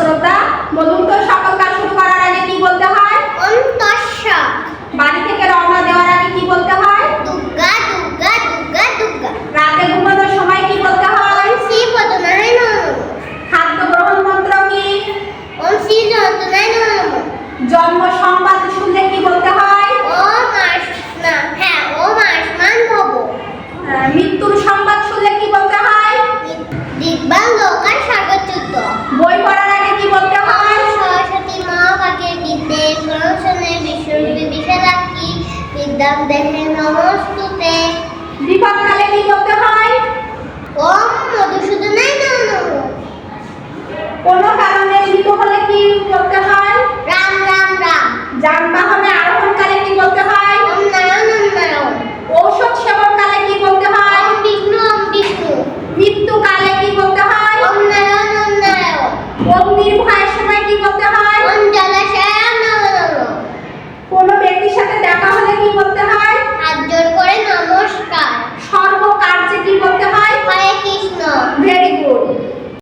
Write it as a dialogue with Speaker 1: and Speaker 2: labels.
Speaker 1: শ্রদ্ধা সকল কাজ শুরু করার আগে কি বলতে হয়? বাড়ি থেকে রওনা দেওয়ার আগে কি বলতে হয়?
Speaker 2: দুর্গা দুর্গা দুর্গা দুর্গা
Speaker 1: রাতে ঘুমানোর সময় কি বলতে হয়?
Speaker 2: ওম শ্রী পদনায় নমঃ
Speaker 1: খাদ্য গ্রহণ মন্ত্র কি?
Speaker 2: ওম শ্রী যন্ত্রণায় নমঃ
Speaker 1: জন্ম সংবাদ শুনলে কি বলতে হয়?
Speaker 2: ওম আসমা হ্যাঁ ওম আসমান ভব
Speaker 1: মৃত্যুর
Speaker 2: বিদ্যাং দেহে নমস্তুতে।
Speaker 1: বিপদকালে কি করতে হয়?
Speaker 2: ওম মধুসূদনায় নমঃ
Speaker 1: কোনো কারণে মৃত হলে কি করতে হয়?
Speaker 2: রাম রাম রাম।
Speaker 1: জানবা আরোহণকালে